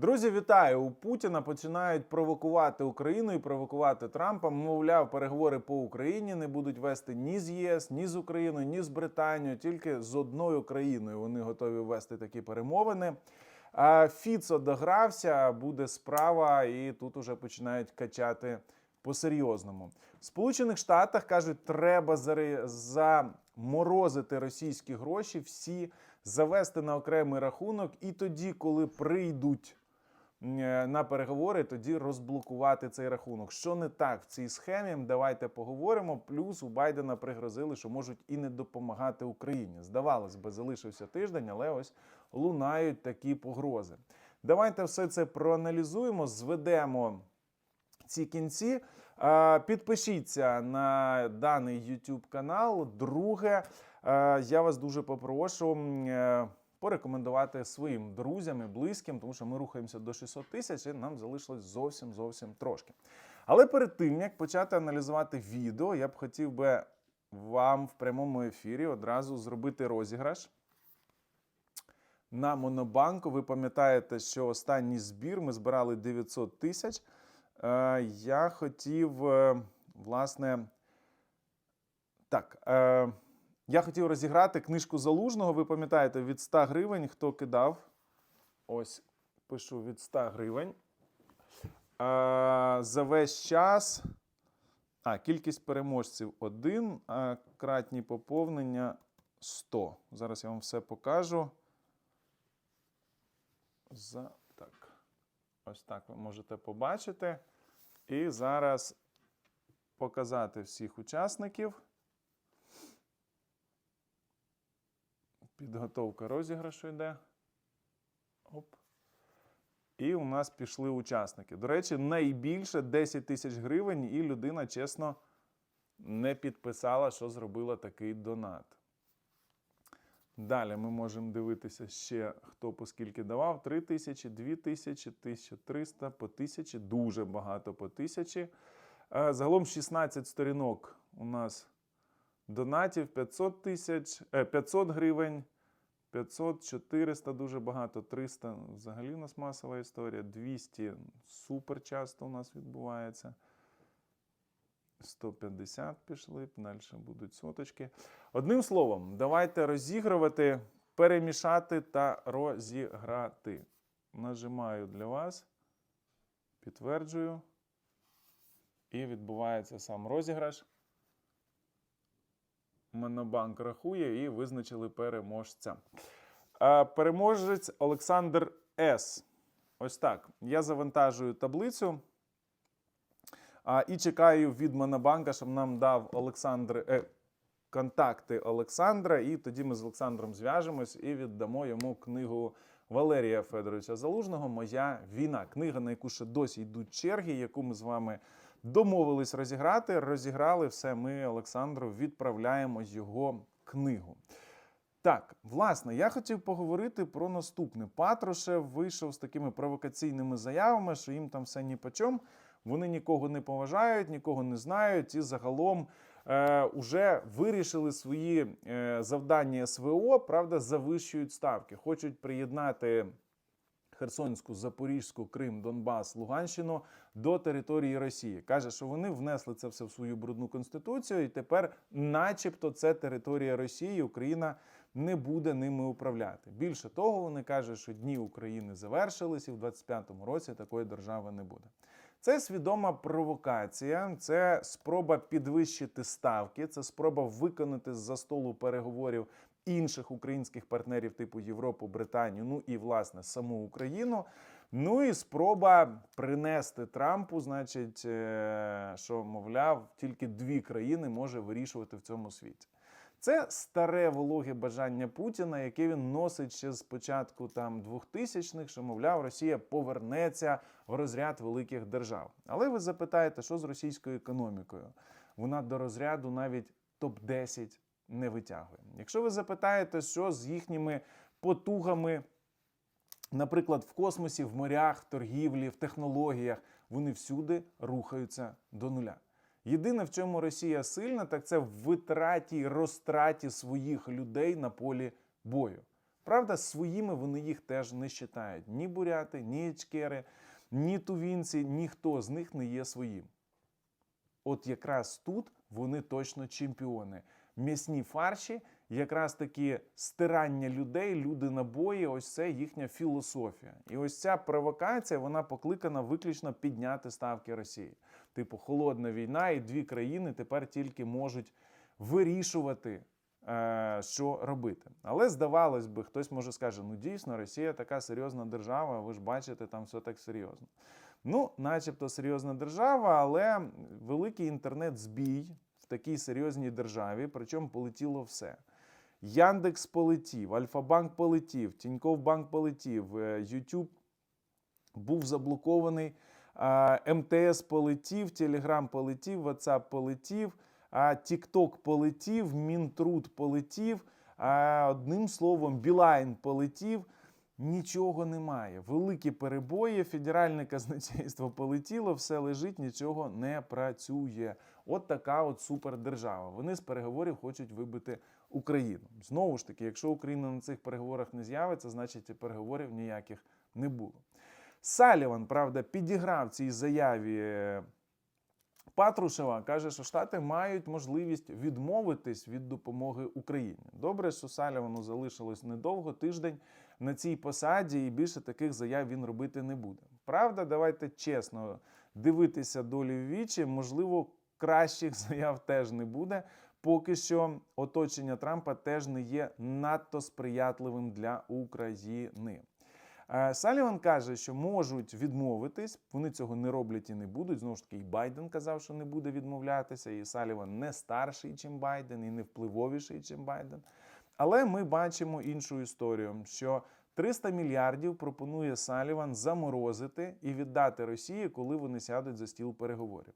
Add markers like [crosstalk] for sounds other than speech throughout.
Друзі, вітаю! У Путіна починають провокувати Україну і провокувати Трампа. Мовляв, переговори по Україні не будуть вести ні з ЄС, ні з Україною, ні з Британією, тільки з одною країною. Вони готові вести такі перемовини. Фіцо догрався, буде справа, і тут уже починають качати по-серйозному. В Сполучених Штатах кажуть, треба заморозити російські гроші, всі завести на окремий рахунок, і тоді, коли прийдуть на переговори, тоді розблокувати цей рахунок. Що не так в цій схемі? Давайте поговоримо. Плюс у Байдена пригрозили, що можуть і не допомагати Україні. Здавалось би, залишився тиждень, але ось лунають такі погрози. Давайте все це проаналізуємо, зведемо ці кінці. Е, Підпишіться на даний YouTube канал. Друге, е, я вас дуже попрошу е, порекомендувати своїм друзям і близьким, тому що ми рухаємося до 600 тисяч, і нам залишилось зовсім зовсім трошки. Але перед тим як почати аналізувати відео, я б хотів би вам в прямому ефірі одразу зробити розіграш. На Монобанку ви пам'ятаєте, що останній збір ми збирали 900 тисяч. Е, Я хотів, е, власне, так. Я хотів розіграти книжку залужного. Ви пам'ятаєте, від 100 гривень хто кидав? Ось пишу від 100 гривень. Е, За весь час. А, кількість переможців 1, а кратні поповнення 100. Зараз я вам все покажу. За, так. Ось так ви можете побачити. І зараз показати всіх учасників. Підготовка розіграшу йде. Оп. І у нас пішли учасники. До речі, найбільше 10 тисяч гривень, і людина, чесно, не підписала, що зробила такий донат. Далі ми можемо дивитися ще, хто по скільки давав. 3 тисячі, 2 тисячі, 1300, по тисячі, дуже багато по тисячі. Е, Загалом 16 сторінок у нас донатів 500 тисяч, е, 500 гривень, 500, 400 дуже багато, 300 взагалі у нас масова історія, 200 супер часто у нас відбувається. 150 пішли, далі будуть соточки. Одним словом, давайте розігрувати, перемішати та розіграти. Нажимаю для вас, підтверджую. І відбувається сам розіграш. Монобанк рахує і визначили переможця. Переможець Олександр С. Ось так. Я завантажую таблицю. І чекаю від Монобанка, щоб нам дав Олександр е, контакти Олександра. І тоді ми з Олександром зв'яжемось і віддамо йому книгу Валерія Федоровича Залужного Моя війна. Книга, на яку ще досі йдуть черги, яку ми з вами домовились розіграти. Розіграли все. Ми Олександру відправляємо його книгу. Так, власне, я хотів поговорити про наступне. Патрушев вийшов з такими провокаційними заявами, що їм там все ні по чому. Вони нікого не поважають, нікого не знають, і загалом е, уже вирішили свої е, завдання СВО, правда, завищують ставки. Хочуть приєднати Херсонську, Запорізьку, Крим, Донбас, Луганщину до території Росії. Каже, що вони внесли це все в свою брудну конституцію, і тепер, начебто, це територія Росії. Україна не буде ними управляти. Більше того, вони кажуть, що дні України завершились, і в 25-му році такої держави не буде. Це свідома провокація, це спроба підвищити ставки, це спроба виконати з-за столу переговорів інших українських партнерів типу Європу, Британію, ну і власне саму Україну. Ну і спроба принести Трампу, значить, е, що мовляв, тільки дві країни може вирішувати в цьому світі. Це старе вологе бажання Путіна, яке він носить ще з початку там 2000-х, що мовляв, Росія повернеться в розряд великих держав. Але ви запитаєте, що з російською економікою? Вона до розряду навіть топ 10 не витягує. Якщо ви запитаєте, що з їхніми потугами, наприклад, в космосі, в морях, в торгівлі, в технологіях, вони всюди рухаються до нуля. Єдине, в чому Росія сильна, так це в витраті, розтраті своїх людей на полі бою. Правда, своїми вони їх теж не вважають. Ні буряти, ні ічкери, ні тувінці, ніхто з них не є своїм. От якраз тут вони точно чемпіони. М'ясні фарші, якраз таки стирання людей, люди набої, ось це їхня філософія. І ось ця провокація вона покликана виключно підняти ставки Росії. Типу, холодна війна, і дві країни тепер тільки можуть вирішувати, е, що робити. Але здавалось би, хтось може скаже: ну дійсно, Росія така серйозна держава, ви ж бачите, там все так серйозно. Ну, начебто серйозна держава, але великий інтернет-збій такій серйозній державі, причому полетіло все. Яндекс полетів, Альфа-банк полетів, Тіньков банк полетів, е, YouTube був заблокований, МТС полетів, Телеграм полетів, WhatsApp полетів, TikTok полетів, Мінтруд полетів. Одним словом, Білайн полетів. Нічого немає. Великі перебої, федеральне казначейство полетіло, все лежить, нічого не працює. От така от супердержава. Вони з переговорів хочуть вибити Україну. Знову ж таки, якщо Україна на цих переговорах не з'явиться, значить переговорів ніяких не було. Саліван, правда, підіграв цій заяві е, Патрушева, каже, що Штати мають можливість відмовитись від допомоги Україні. Добре, що Салівану залишилось недовго, тиждень на цій посаді, і більше таких заяв він робити не буде. Правда, давайте чесно дивитися долі в вічі. Можливо, кращих [laughs] заяв теж не буде. Поки що оточення Трампа теж не є надто сприятливим для України. Е, Саліван каже, що можуть відмовитись, вони цього не роблять і не будуть. Знову ж таки, і Байден казав, що не буде відмовлятися, і Саліван не старший, чим Байден, і не впливовіший, чим Байден. Але ми бачимо іншу історію, що 300 мільярдів пропонує Саліван заморозити і віддати Росії, коли вони сядуть за стіл переговорів.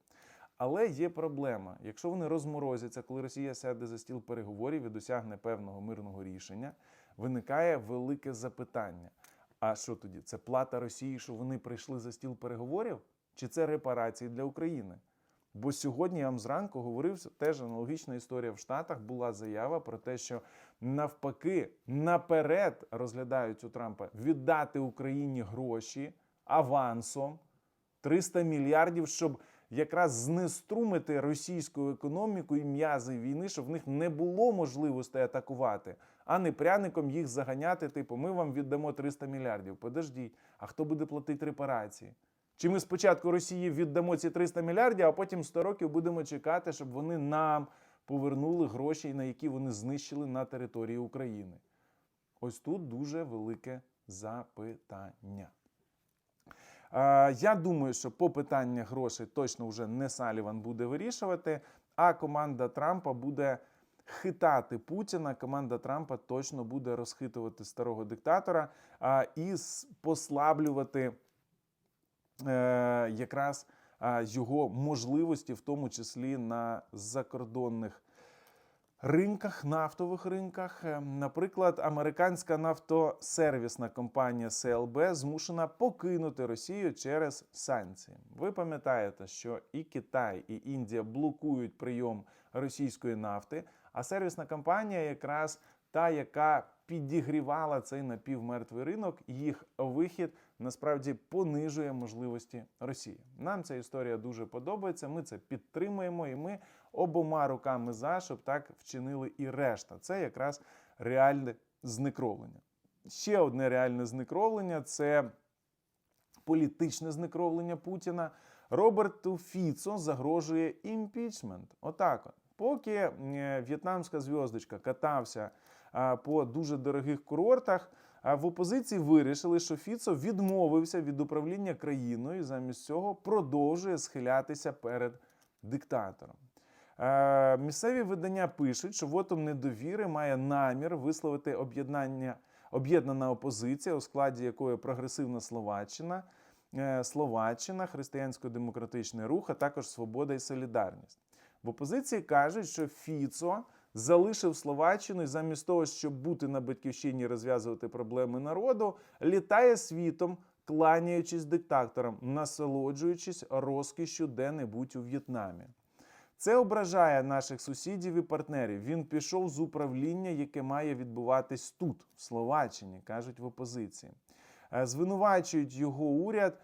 Але є проблема. Якщо вони розморозяться, коли Росія сяде за стіл переговорів і досягне певного мирного рішення, виникає велике запитання. А що тоді? Це плата Росії, що вони прийшли за стіл переговорів? Чи це репарації для України? Бо сьогодні я вам зранку говорив, теж аналогічна історія в Штатах була заява про те, що навпаки наперед розглядають у Трампа віддати Україні гроші авансом 300 мільярдів, щоб якраз знеструмити російську економіку і м'язи війни, щоб в них не було можливості атакувати, а не пряником їх заганяти. Типу, ми вам віддамо 300 мільярдів. Подождіть, а хто буде платити репарації? Чи ми спочатку Росії віддамо ці 300 мільярдів, а потім 100 років будемо чекати, щоб вони нам повернули гроші, на які вони знищили на території України? Ось тут дуже велике запитання. Е, Я думаю, що по питаннях грошей точно вже не Саліван буде вирішувати, а команда Трампа буде хитати Путіна. Команда Трампа точно буде розхитувати старого диктатора а, і послаблювати е, якраз його можливості, в тому числі на закордонних ринках, нафтових ринках. Е, Наприклад, американська нафтосервісна компанія CLB змушена покинути Росію через санкції. Ви пам'ятаєте, що і Китай, і Індія блокують прийом російської нафти, а сервісна компанія якраз та, яка підігрівала цей напівмертвий ринок, їх вихід насправді понижує можливості Росії. Нам ця історія дуже подобається. Ми це підтримуємо, і ми обома руками за, щоб так вчинили і решта. Це якраз реальне зникровлення. Ще одне реальне зникровлення це політичне зникровлення Путіна. Роберту Фіцо загрожує імпічмент. Отак, от. поки е, в'єтнамська зв'язочка катався по дуже дорогих курортах. А в опозиції вирішили, що Фіцо відмовився від управління країною, і замість цього продовжує схилятися перед диктатором. Е, Місцеві видання пишуть, що вотом недовіри має намір висловити об'єднання об'єднана опозиція, у складі якої прогресивна Словаччина, е, Словаччина, Християнсько-демократичний рух, а також Свобода і Солідарність. В опозиції кажуть, що Фіцо залишив Словаччину і замість того, щоб бути на батьківщині розв'язувати проблеми народу, літає світом, кланяючись диктаторам, насолоджуючись розкішю де-небудь у В'єтнамі. Це ображає наших сусідів і партнерів. Він пішов з управління, яке має відбуватись тут, в Словаччині, кажуть в опозиції. Е, Звинувачують його уряд е,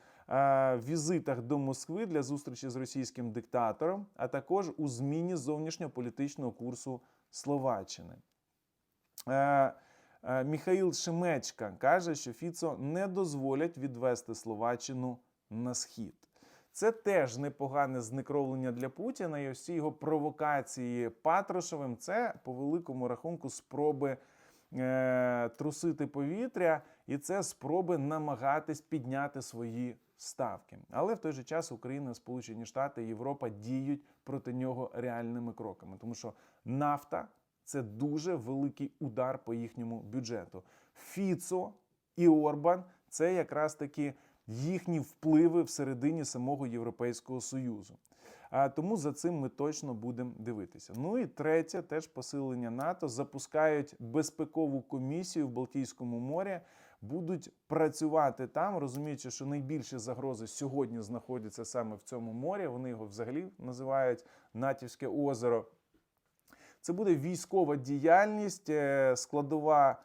в візитах до Москви для зустрічі з російським диктатором, а також у зміні зовнішньополітичного курсу Словаччини. Е, Міхаїл Шемечка каже, що Фіцо не дозволять відвести Словаччину на схід. Це теж непогане зникровлення для Путіна. І ці його провокації Патрушевим це по великому рахунку спроби е, трусити повітря, і це спроби намагатись підняти свої ставки. Але в той же час Україна, Сполучені Штати, Європа діють проти нього реальними кроками, тому що нафта це дуже великий удар по їхньому бюджету. Фіцо і Орбан це якраз таки їхні впливи всередині самого Європейського Союзу. А тому за цим ми точно будемо дивитися. Ну і третє, теж посилення НАТО запускають безпекову комісію в Балтійському морі. Будуть працювати там, розуміючи, що найбільші загрози сьогодні знаходяться саме в цьому морі. Вони його взагалі називають Натівське озеро. Це буде військова діяльність, е, складова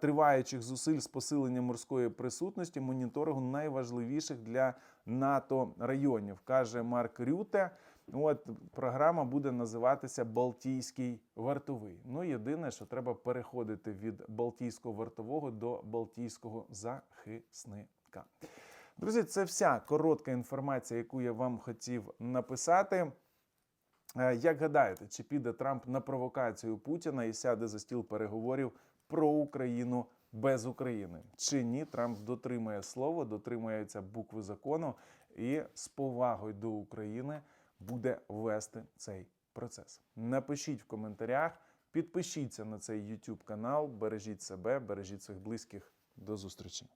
триваючих зусиль з посилення морської присутності, моніторингу найважливіших для НАТО районів, каже Марк Рюте. От програма буде називатися Балтійський вартовий. Ну єдине, що треба переходити від Балтійського вартового до Балтійського захисника. Друзі, це вся коротка інформація, яку я вам хотів написати. Е, Як гадаєте, чи піде Трамп на провокацію Путіна і сяде за стіл переговорів про Україну без України? Чи ні? Трамп дотримує слово, дотримується букви закону і з повагою до України буде вести цей процес. Напишіть в коментарях, підпишіться на цей YouTube канал, бережіть себе, бережіть своїх близьких. До зустрічі.